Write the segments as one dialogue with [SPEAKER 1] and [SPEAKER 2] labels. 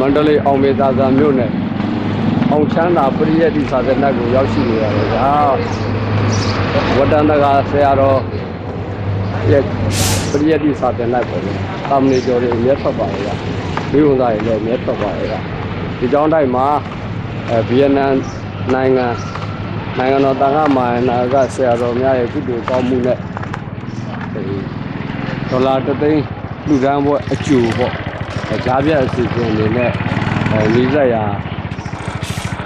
[SPEAKER 1] မန္တလေးအောင်မေသာသာမြို့နယ်အောင်ချမ်းသာပရိယတ်တိစာသနတ်ကိုရောက်ရှိနေရတယ်ဗျာဝတ္တန္တကဆရာတော်ရဲ့ပရိယတ်တိစာသနတ်ပေါ့လေသာမဏေကျော်တွေအမျက်ထွက်ပါလေဗျာမိဘသားတွေလည်းအမျက်ထွက်ပါလေဗျာဒီကြောင်းတိုင်းမှာအဲဗီယက်နမ်နိုင်ငံနိုင်ငံတော်တန်ခါမာနာကဆရာတော်များရဲ့ကုသိုလ်ကောင်းမှုနဲ့ဒီဒေါ်လာတစ်သိန်းလူဒန်းဘွဲအကျူပေါ့အဲ ကြားပြအစီအစဉ်အနေနဲ့အဲလီဇက်ရာ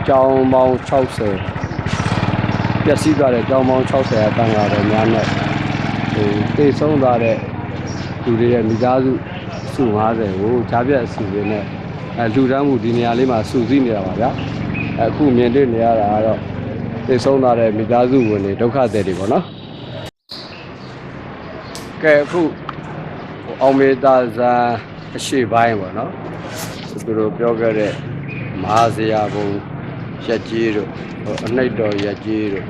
[SPEAKER 1] ကျောင်းပေါင်း60ပျက်စီးသွားတဲ့ကျောင်းပေါင်း60အတန်ဃာတော်များနဲ့ဟိုတိတ်ဆုံးသွားတဲ့လူတွေရဲ့မိသားစုစု90ကိုကြားပြအစီအစဉ်နဲ့အဲလူဒန်းမှုဒီနေရာလေးမှာစုစည်းနေတာပါဗျာအဲအခုမြင်တွေ့နေရတာကတော့တိတ်ဆုံးသွားတဲ့မိသားစုဝင်တွေဒုက္ခသည်တွေပေါ့နော်ကဲအခုအောင်မေတာဇာ အရှိပိုင်းပေါ့နော်သူတို့ပြောခဲ့တဲ့မဟာဇရာဘုံရက်ကြီးတို့ဟိုအနှိတ်တော်ရက်ကြီးတို့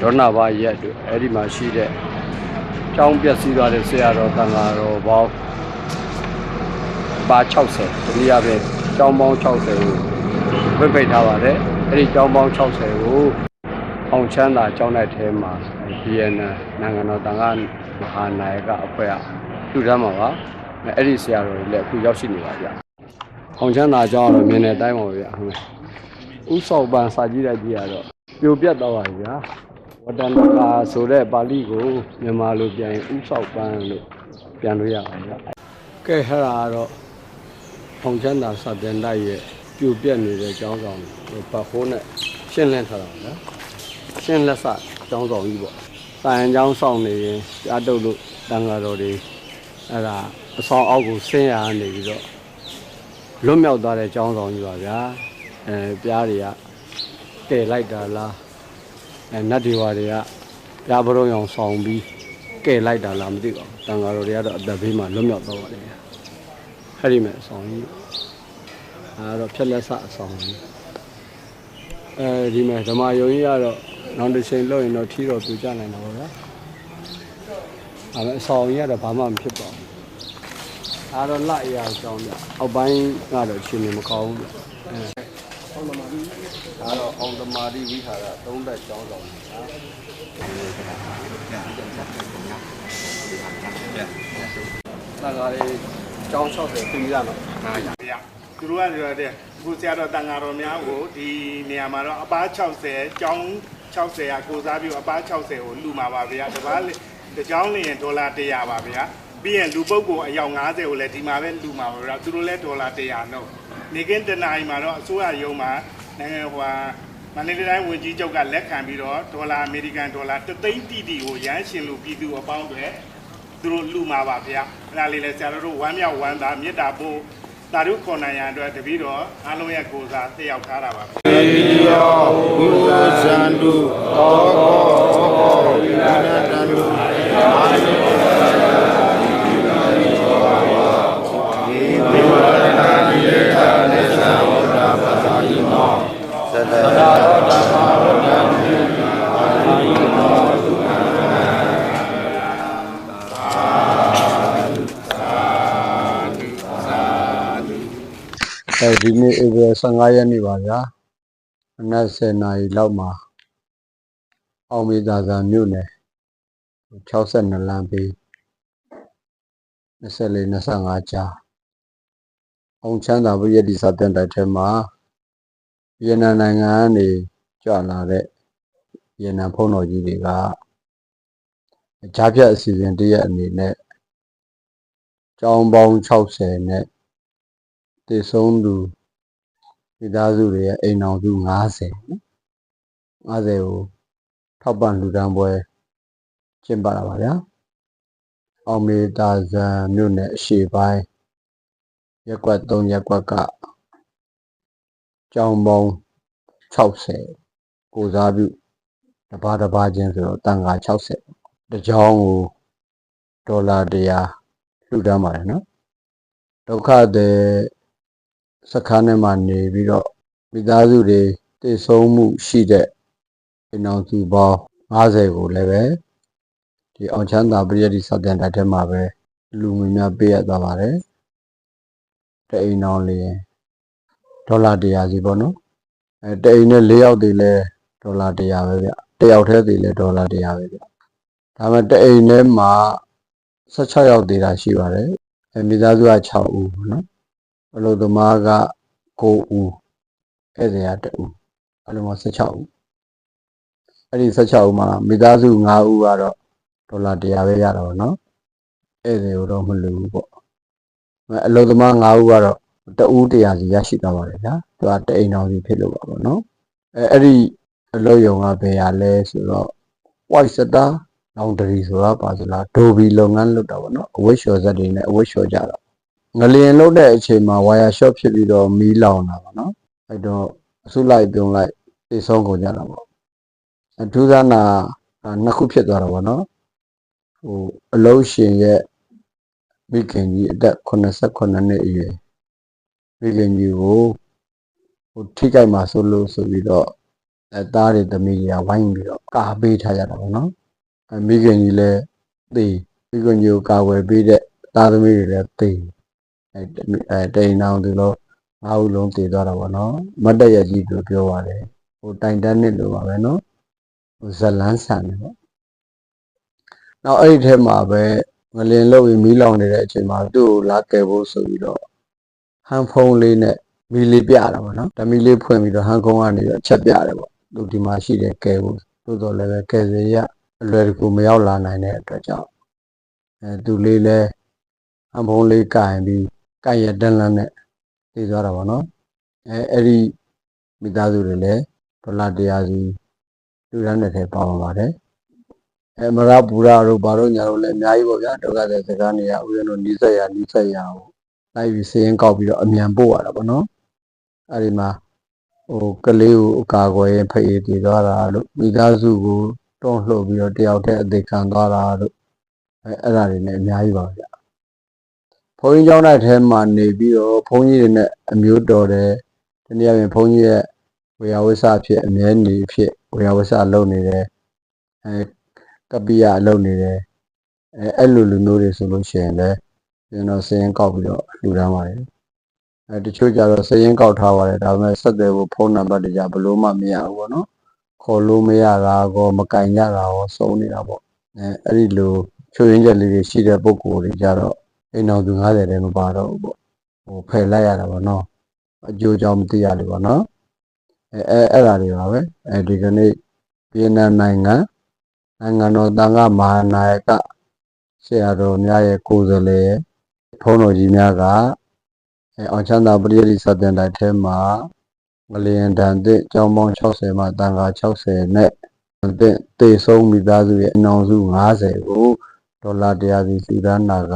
[SPEAKER 1] ဒေါနဘာရက်တို့အဲ့ဒီမှာရှိတဲ့ကျောင်းပြက်စီးသွားတဲ့ဆရာတော်တန်ဃာတော်ပေါင်းပါ60ဒီရပဲကျောင်းပေါင်း60ကိုပြပိတ်ထားပါတယ်အဲ့ဒီကျောင်းပေါင်း60ကိုအောင်ချမ်းသာကျောင်းတဲ့ထဲမှာ BNN နိုင်ငံတော်တန်ခါမဟာနာယကအဖွဲ့ကလူတန်းမှာပါ အဲ့ဒီဆရာတော်တွေလည်းအခုရောက်ရှိနေပါဗျအောင်ချမ်းသာကျောင်းကတော့မြင်တဲ့အတိုင်းပါဗျဟုတ်မယ်ဥဆောက်ပန်စာကြည့်တဲ့ကြီးကတော့ပြိုပြတ်တော့ပါဗျာဝတ္တန္တကာဆိုတဲ့ပါဠိကိုမြန်မာလိုပြန်ရင်ဥဆောက်ပန်လို့ပြန်လို့ရပါဗျကဲအဲ့ဒါကတော့အောင်ချမ်းသာစာပြန်တိုက်ရဲ့ပြိုပြတ်နေတဲ့ကျောင်းဆောင်ပတ်ဖိုးနဲ့ရှင်းလင်းထားတာဗျာရှင်းလက်စကျောင်းဆောင်ကြီးပေါ့။တာယန်ကျောင်းဆောင်နေရင်ကြားတုတ်လို့တန်ဃာတော်တွေအဲ့ဒါ အဆောင်အောက်ကိုဆင်းရနေပြီးတော့လွတ်မြောက်သွားတဲ့ကျောင်းဆောင်ကြီးပါဗျာ။အဲပြားတွေကတည်လိုက်တာလားအဲနတ်ဒီဝါတွေကပြားဘရုံအောင်ဆောင်ပြီးကဲလိုက်တာလားမသိပါဘူး။တန်ဃာတော်တွေကတော့အသက်ဘေးမှာလွတ်မြောက်သွားပါတယ်ဗျာ။အဲ့ဒီမဲ့အဆောင်ကြီးအဲတော့ဖြက်လက်စအဆောင်ကြီးအဲဒီမဲ့ဓမ္မယုံကြီးကတော့နောက်တစ်ချိန်လောက်ရင်တော့ထီတော့ပြကြနိုင်တော့ဗျာ။အဲမဲ့အဆောင်ကြီးကတော့ဘာမှမဖြစ်ပါဘူး။ အားတော့လက်အရာကြောင်းပြ။အောက်ပိုင်းကတော့အချိန်မကောင်းဘူးဗျ။အဲအောင်သမာဓိဒါတော့အောင်သမာဓိဝိဟာရသုံးသက်ကြောင်းဆောင်ဗျာ။သံဃာတွေကျောင်း60ပြင်ရတော့
[SPEAKER 2] ဗျာသူတို့ကပြောတဲ့အခုဆရာတော်တန်ဃာတော်များကိုဒီနေရာမှာတော့အပား60ကျောင်း60ရာကိုစားပြီးအပား60ကိုလူမှာပါဗျာတပားလေတစ်ကျောင်းလျင်ဒေါ်လာ100ပါဗျာ ပြီးရင်လူပုဂ္ဂိုလ်အယောက်90ကိုလည်းဒီမှာပဲလူမှာပါဗျာသူတို့လည်းဒေါ်လာ100တော့နေကင်းတနာရီမှာတော့အစိုးရရုံးမှာနိုင်ငံဟိုဟာမန္တလေးတိုင်းဝန်ကြီးချုပ်ကလက်ခံပြီးတော့ဒေါ်လာအမေရိကန်ဒေါ်လာ3သိန်းတီတီကိုရမ်းရှင်လူပြည်သူအပေါင်းတွေသူတို့လူမှာပါဗျာအဲ့ဒါလေးလဲဆရာတို့ဝမ်းမြောက်ဝမ်းသာမေတ္တာပို့တာတို့ခေါ်နိုင်ရန်အတွက်တပည့်တော်အားလုံးရဲ့ကိုယ်စားတက်ရောက်ထားတာပါဗျာ
[SPEAKER 3] ယောဘုရားဇန္တုသောကောဝိရ
[SPEAKER 1] အဲဒီနေ့ဧပြီ15ရက်နေ့ပါဗျာအနက်10နာရီလောက်မှာအောင်မေသာသာမြို့နယ်62လမ်းပေး24 25ကြားအောင်ချမ်းသာပရိယတ္တိစာတင်တိုက်ထဲမှာဗီယက်နမ်နိုင်ငံကနေကြွလာတဲ့ဗီယက်နမ်ဖုန်းတော်ကြီးတွေကကြားဖြတ်အစီအစဉ်တရက်အနေနဲ့ကျောင်းပေါင်း60နဲ့ တည်ဆုံးသူမိသားစုတွေရဲ့အိမ်အောင်စု90နော်90ကိုထောက်ပံ့လှူဒန်းပွဲကျင်းပတာပါဗျာအောင်မေတာဇံမြို့နယ်အရှေ့ပိုင်းရက်ကွက်3ရက်ကွက်ကကျောင်းပေါင်း60ကိုစားပြုတစ်ပါးတစ်ပါးချင်းဆိုတော့တန်ခါ60တစ်ကြောင်းကိုဒေါ်လာ100လှူဒန်းပါတယ်နော်ဒုက္ခတဲ့ စခန်းထဲမှာနေပြီးတော့မိသားစုတွေတည်ဆုံးမှုရှိတဲ့အိမ်အောင်စုပေါင်း90ကိုလည်းပဲဒီအောင်ချမ်းသာပရိယတ္တိစတင်တိုက်ထဲမှာပဲလူငွေများပေးရသွားပါတယ်တအိမ်အောင်လျင်
[SPEAKER 3] ဒေါ်လာ100စီပေါ့နော်အဲတအိမ်နဲ့၄ယောက်တည်လဲဒေါ်လာ100ပဲဗျတယောက်တည်းတည်လဲဒေါ်လာ100ပဲဗျဒါပေမဲ့တအိမ်ထဲမှာ16ယောက်တည်တာရှိပါတယ်အဲမိသားစုက6ဦးပေါ့နော် အလုပ်သမားက9ဦးဧည့်သည်က1ဦးအလုံးပေါင်း16ဦးအဲ့ဒီ16ဦးမှာမိသားစု5ဦးကတော့ဒေါ်လာ100ပဲရတာပေါ့နော်ဧည့်သည်တော့မလူဘူးပေါ့အဲအလုပ်သမား5ဦးကတော့တဦး100စီရရှိသွားပါတယ်ဗျာသူကတအိမ်တော်စီဖြစ်လို့ပါပေါ့နော်အဲအဲ့ဒီအလုပ်ယုံကဘယ်ရလဲဆိုတော့ white star လောင်ဒရီဆိုတာပါစလားဒိုဘီလုပ်ငန်းလုပ်တာပေါ့နော်အဝတ်လျှော်စက်တွေနဲ့အဝတ်လျှော်ကြတာ ငလျင်လုပ်တဲ့အချိန်မှာဝါယာရှော့ဖြစ်ပြီးတော့မီးလောင်တာပေါ့နော်အဲ့တော့အစုလိုက်ပြုံလိုက်သိဆုံးကုန်ကြတာပေါ့အထူးသနာနှစ်ခုဖြစ်သွားတာပေါ့နော်ဟိုအလုံးရှင်ရဲ့မိခင်ကြီးအသက်89နှစ်အရွယ်မိခင်ကြီးကိုဟိုထိကြိုက်မှာဆိုလို့ဆိုပြီးတော့အဲသားတွေသမီးတွေကဝိုင်းပြီးတော့ကာပေးထားကြတာပေါ့နော်အဲမိခင်ကြီးလည်းသိမိခင်ကြီးကိုကာဝယ်ပေးတဲ့သားသမီးတွေလည်းသိ အဲအဲတိန်အောင်သူလို့ငါးဦးလုံးတည်သွားတာပေါ့နော်မတ်တရကြီးကိုပြောပါတယ်ဟိုတိုင်တန်းနှစ်လိုပါပဲနော်ဟိုဇလန်းဆန်တယ်ပေါ့နောက်အဲ့ဒီထဲမှာပဲငလင်လို့ပြီးမီးလောင်နေတဲ့အချိန်မှာသူ့ကိုလာကယ်ဖို့ဆိုပြီးတော့ဟန်ဖုန်းလေးနဲ့မီးလေးပြတာပေါ့နော်ဓမီလေးဖွင့်ပြီးတော့ဟန်ကုန်းကနေတော့ချက်ပြတယ်ပေါ့သူဒီမှာရှိတယ်ကယ်ဖို့သို့တော်လည်းပဲကယ်စရအလွယ်တကူမရောက်လာနိုင်တဲ့အတွက်ကြောင့်အဲသူလေးလည်းဟန်ဖုန်းလေးကင်ပြီး ကင်ရတန်းလန်းနဲ့တည်သွားတာပေါ့နော်အဲအဲ့ဒီမိသားစုတွေလည်းဒေါ်လာ100စီလူရန်တဲ့ထဲပါဝင်ပါတယ်အဲမရပူရာတို့ဘာတို့ညာတို့လည်းအများကြီးပေါ့ဗျာဒုက္ခတဲ့စကားနေရဦးရင်းတို့နီးစက်ရနီးစက်ရကိုလိုက်ပြီးစည်ရင်ကောက်ပြီးတော့အမြန်ပို့ရတာပေါ့နော်အဲဒီမှာဟိုကလေးကိုအကာအကွယ်ရင်ဖိတ်တည်သွားတာလို့မိသားစုကိုတွန်းလှုပ်ပြီးတော့တယောက်တည်းအသေးခံသွားတာလို့အဲအဲ့ဒါတွေနဲ့အများကြီးပါဗျာ ဘုန်းကြီးကျောင်းတိုင်းထဲမှာနေပြီးတော့ဘုန်းကြီးတွေနဲ့အမျိုးတော်တယ်ဒီနေ့ပြင်ဘုန်းကြီးရဲ့ဝေယဝိဆအဖြစ်အမြဲနေဖြစ်ဝေယဝိဆလုပ်နေတယ်အဲကပ္ပိယလုပ်နေတယ်အဲအဲ့လိုလူမျိုးတွေဆိုလို့ရှိရင်လည်းကျွန်တော်စည်ရင်ကောက်ပြီးတော့လှူဒန်းပါတယ်အဲတချို့ကြတော့စည်ရင်ကောက်ထားပါတယ်ဒါပေမဲ့ဆက်တယ်ဖို့ဖုန်းနံပါတ်တွေကြဘလို့မှမရဘူးပေါ့နော်ခေါ်လို့မရတာကောမကင်ကြတာကောစုံနေတာပေါ့အဲအဲ့ဒီလိုချွေရင်းချက်လေးတွေရှိတဲ့ပုံကိုယ်တွေကြတော့ အိမ်တော်သူ90တဲမပါတော့ဘူးပေါ့ဟိုဖယ်လိုက်ရတာပေါ့နော်အကျိုးကြောင့်မသိရလို့ပေါ့နော်အဲအဲအဲ့ဒါတွေပါပဲအဲဒီကနေ့ပြည်남နိုင်ငံနိုင်ငံတော်တန်ခါမဟာနာယကဆရာတော်များရဲ့ကိုယ်စားလှယ်ဖုန်းတော်ကြီးများကအဲအောင်ချမ်းသာပရိယတိစတင်တိုင်းထဲမှာငလျင်တန်တဲ့ကျောင်းပေါင်း60မှာတန်ခါ60နဲ့တဲ့တေဆုံးမိသားစုရဲ့အနောင်စု90ကိုဒေါ်လာ100စီစီဒန်းနာက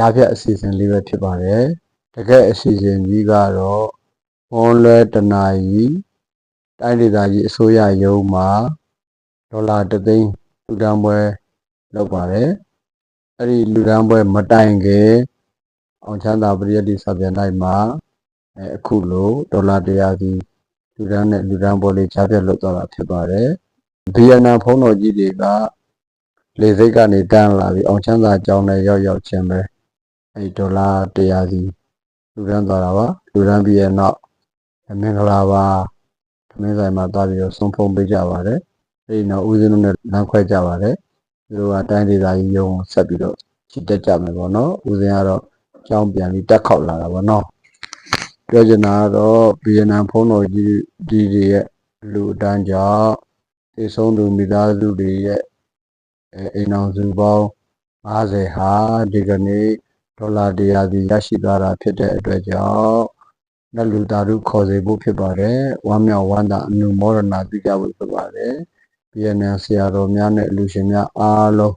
[SPEAKER 3] ကြားဖြတ်အစီအစဉ်လေးပဲဖြစ်ပါတယ်တကယ်အစီအစဉ်ကြီးကတော့ဘွန်လွဲတနာရီတိုင်းဒေသကြီးအစိုးရရုံးမှာဒေါ်လာ3သိန်းလူတန်းပွဲလုပ်ပါတယ်အဲ့ဒီလူတန်းပွဲမတိုင်ခင်အောင်ချမ်းသာပရိယတ်တိစာပြန်တိုင်းမှာအဲအခုလိုဒေါ်လာ100စီလူတန်းနဲ့လူတန်းပွဲလေးကြားဖြတ်လုပ်သွားတာဖြစ်ပါတယ်ဗီယက်နမ်ဖုံးတော်ကြီးတွေကလေစိတ်ကနေတန်းလာပြီးအောင်ချမ်းသာကြောင်းနဲ့ရောက်ရောက်ချင်းပဲ အဲ့ဒေါ်လာ100စီလူတန်းသွားတာပါလူတန်းပြီးရဲ့နောက်မင်္ဂလာပါသမင်းဆိုင်မှာသွားပြီးတော့ဆုံးဖုံးပေးကြပါတယ်အဲ့ဒီနောက်ဦးဇင်းတို့နဲ့လမ်းခွဲကြပါတယ်သူတို့ကတိုင်းဒေသကြီးရုံးကိုဆက်ပြီးတော့ချစ်တက်ကြမယ်ပေါ့နော်ဦးဇင်းကတော့ကြောင်းပြန်ပြီးတက်ခောက်လာတာပေါ့နော်ပြောချင်တာကတော့ဗီယက်နမ်ဖုံးတော်ကြီးဒီတွေရဲ့လူအတန်းကြောင့်သိဆုံးသူမိသားစုတွေရဲ့အဲအိမ်အောင်စုပေါင်း50ဟာဒီကနေ့ ဒေါ်လာ100စီရရှိသွားတာဖြစ်တဲ့အတွက်ကြောင့်လက်လူသားတို့ခေါ်စေဖို့ဖြစ်ပါတယ်ဝမ်းမြောက်ဝမ်းသာအနုမောဒနာပြုကြဖို့ဖြစ်ပါတယ်ဗီယက်နမ်ဆရာတော်များနဲ့အလူရှင်များအားလုံး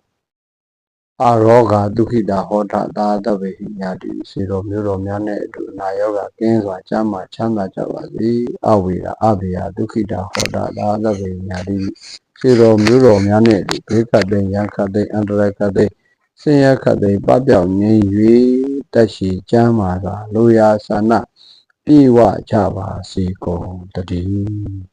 [SPEAKER 3] အာရောဂါဒုက္ခိတာဟောတာသာတဗေဟိညာတိစေတော်မျိုးတော်များနဲ့အတူအနာရောဂါကင်းစွာချမ်းသာချမ်းသာကြပါစေအဝေရာအဘေယဒုက္ခိတာဟောတာသာတဗေဟိညာတိစေတော်မျိုးတော်များနဲ့အတူဘေးခတ်တဲ့ရန်ခတ်တဲ့အန္တရာယ်ခတ်တဲ့ ဆင်းရဲခတ်တဲ့ပပျောက်ငြိမ်း၍တက်ရှိချမ်းသာစွာလိုရာဆန္ဒပြေဝကြပါစေကုန်တည်း